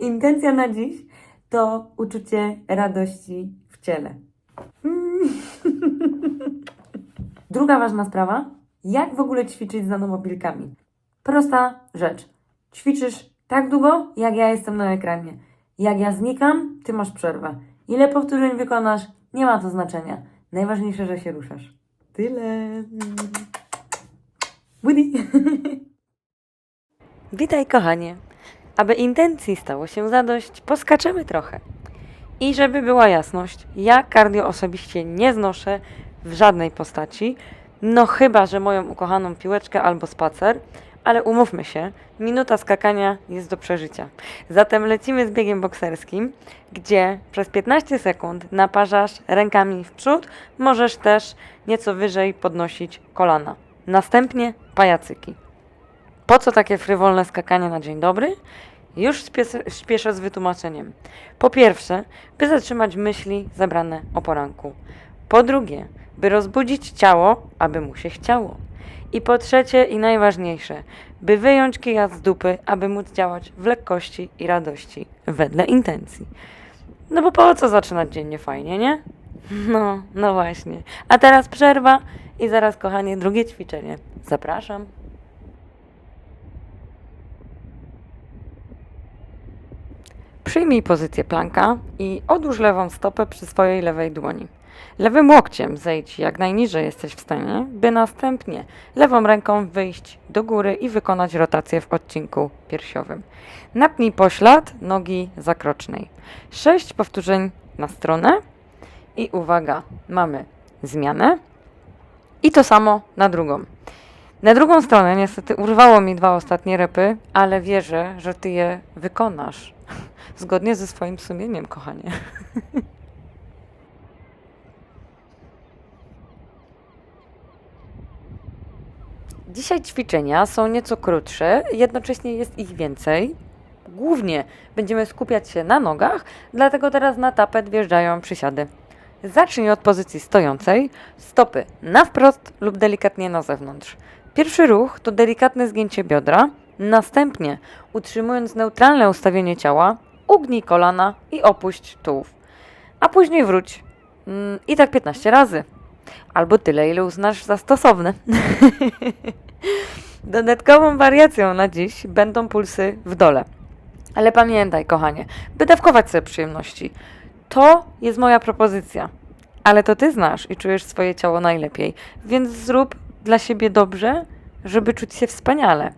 Intencja na dziś to uczucie radości w ciele. Druga ważna sprawa. Jak w ogóle ćwiczyć z nanomobilkami? Prosta rzecz. Ćwiczysz tak długo, jak ja jestem na ekranie. Jak ja znikam, ty masz przerwę. Ile powtórzeń wykonasz, nie ma to znaczenia. Najważniejsze, że się ruszasz. Tyle. Woody. Witaj, kochanie. Aby intencji stało się zadość, poskaczemy trochę. I żeby była jasność, ja cardio osobiście nie znoszę w żadnej postaci, no chyba, że moją ukochaną piłeczkę albo spacer, ale umówmy się, minuta skakania jest do przeżycia. Zatem lecimy z biegiem bokserskim, gdzie przez 15 sekund naparzasz rękami w przód, możesz też nieco wyżej podnosić kolana. Następnie pajacyki. Po co takie frywolne skakanie na dzień dobry? Już śpieszę z wytłumaczeniem. Po pierwsze, by zatrzymać myśli zebrane o poranku. Po drugie, by rozbudzić ciało, aby mu się chciało. I po trzecie i najważniejsze, by wyjąć kija z dupy, aby móc działać w lekkości i radości, wedle intencji. No bo po co zaczynać dzień fajnie, nie? No, no właśnie. A teraz przerwa i zaraz, kochanie, drugie ćwiczenie. Zapraszam. Przyjmij pozycję planka i odłóż lewą stopę przy swojej lewej dłoni. Lewym łokciem zejdź jak najniżej jesteś w stanie, by następnie lewą ręką wyjść do góry i wykonać rotację w odcinku piersiowym. Napnij poślad nogi zakrocznej. Sześć powtórzeń na stronę i uwaga, mamy zmianę i to samo na drugą. Na drugą stronę niestety urwało mi dwa ostatnie repy, ale wierzę, że ty je wykonasz. Zgodnie ze swoim sumieniem, kochanie. Dzisiaj ćwiczenia są nieco krótsze, jednocześnie jest ich więcej. Głównie będziemy skupiać się na nogach, dlatego teraz na tapet wjeżdżają przysiady. Zacznij od pozycji stojącej, stopy na wprost lub delikatnie na zewnątrz. Pierwszy ruch to delikatne zgięcie biodra, następnie utrzymując neutralne ustawienie ciała, ugnij kolana i opuść tułów. A później wróć. Mm, I tak 15 razy. Albo tyle, ile uznasz za stosowne. Dodatkową wariacją na dziś będą pulsy w dole. Ale pamiętaj, kochanie, by dawkować sobie przyjemności. To jest moja propozycja. Ale to ty znasz i czujesz swoje ciało najlepiej, więc zrób dla siebie dobrze, żeby czuć się wspaniale.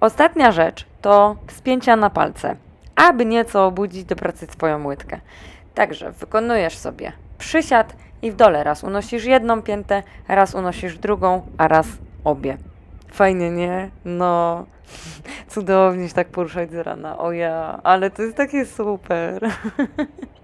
Ostatnia rzecz to wspięcia na palce, aby nieco obudzić do pracy swoją łydkę. Także wykonujesz sobie przysiad i w dole raz unosisz jedną piętę, raz unosisz drugą, a raz obie. Fajnie, nie? No, cudownie się tak poruszać z rana. O ja, ale to jest takie super.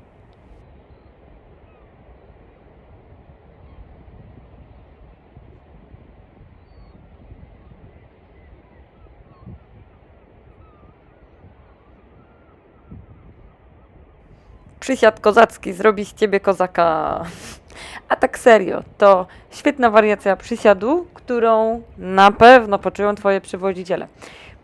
Przysiad kozacki zrobi z ciebie kozaka. A tak serio, to świetna wariacja przysiadu, którą na pewno poczują twoje przywodziciele.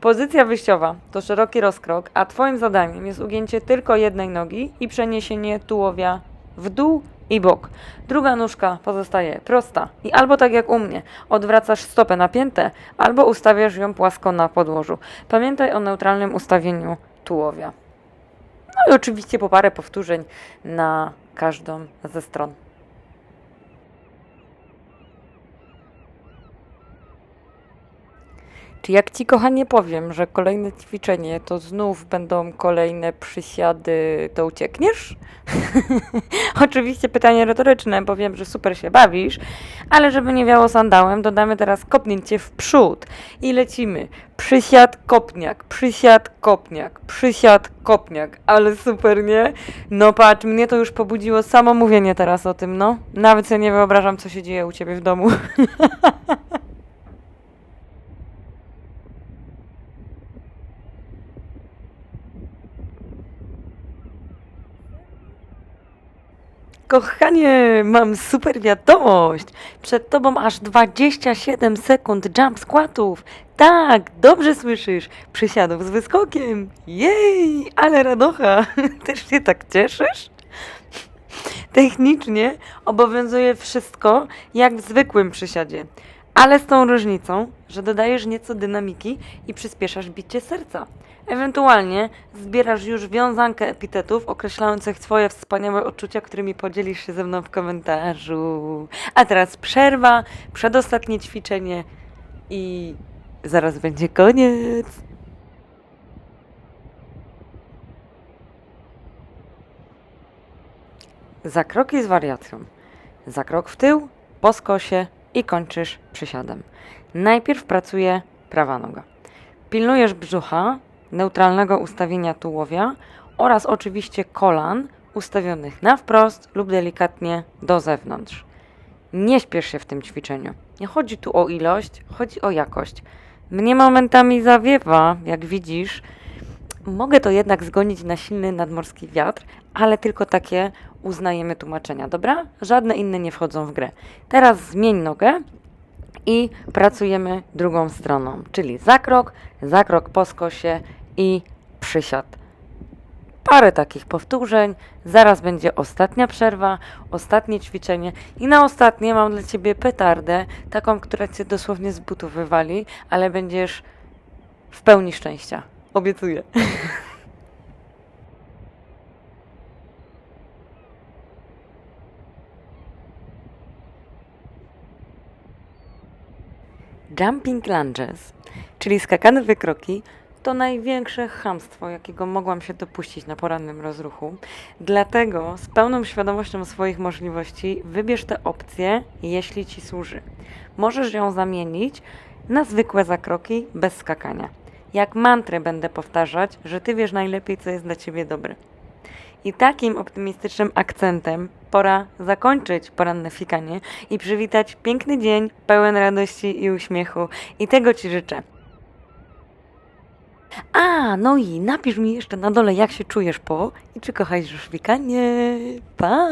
Pozycja wyjściowa to szeroki rozkrok, a twoim zadaniem jest ugięcie tylko jednej nogi i przeniesienie tułowia w dół i bok. Druga nóżka pozostaje prosta i albo tak jak u mnie, odwracasz stopę na piętę, albo ustawiasz ją płasko na podłożu. Pamiętaj o neutralnym ustawieniu tułowia. No i oczywiście po parę powtórzeń na każdą ze stron. Jak ci kochanie powiem, że kolejne ćwiczenie to znów będą kolejne przysiady, to uciekniesz? Oczywiście pytanie retoryczne, bo wiem, że super się bawisz, ale żeby nie wiało sandałem, dodamy teraz kopnięcie w przód i lecimy. Przysiad, kopniak, przysiad, kopniak, przysiad, kopniak, ale super, nie? No patrz, mnie to już pobudziło samo mówienie teraz o tym, no. Nawet sobie nie wyobrażam, co się dzieje u ciebie w domu. Kochanie, mam super wiadomość. Przed tobą aż 27 sekund jump squatów. Tak, dobrze słyszysz. Przysiadów z wyskokiem. Jej, ale radocha. Też się tak cieszysz? Technicznie obowiązuje wszystko jak w zwykłym przysiadzie, ale z tą różnicą, że dodajesz nieco dynamiki i przyspieszasz bicie serca. Ewentualnie zbierasz już wiązankę epitetów określających Twoje wspaniałe odczucia, którymi podzielisz się ze mną w komentarzu. A teraz przerwa, przedostatnie ćwiczenie i zaraz będzie koniec. Za kroki z wariacją. Za krok w tył, po skosie i kończysz przysiadem. Najpierw pracuje prawa noga. Pilnujesz brzucha, neutralnego ustawienia tułowia oraz oczywiście kolan ustawionych na wprost lub delikatnie do zewnątrz. Nie śpiesz się w tym ćwiczeniu. Nie chodzi tu o ilość, chodzi o jakość. Mnie momentami zawiewa, jak widzisz, Mogę to jednak zgonić na silny nadmorski wiatr, ale tylko takie uznajemy tłumaczenia, dobra? Żadne inne nie wchodzą w grę. Teraz zmień nogę i pracujemy drugą stroną, czyli zakrok, zakrok po skosie i przysiad. Parę takich powtórzeń, zaraz będzie ostatnia przerwa, ostatnie ćwiczenie i na ostatnie mam dla Ciebie petardę, taką, która Cię dosłownie z butów wywali, ale będziesz w pełni szczęścia. Obiecuję. Jumping lunges, czyli skakane wykroki, to największe chamstwo, jakiego mogłam się dopuścić na porannym rozruchu. Dlatego z pełną świadomością swoich możliwości wybierz tę opcję, jeśli ci służy. Możesz ją zamienić na zwykłe zakroki bez skakania. Jak mantrę będę powtarzać, że ty wiesz najlepiej, co jest dla ciebie dobre. I takim optymistycznym akcentem pora zakończyć poranne fikanie i przywitać piękny dzień pełen radości i uśmiechu. I tego Ci życzę. A, no i napisz mi jeszcze na dole, jak się czujesz po i czy kochasz już fikanie. Pa!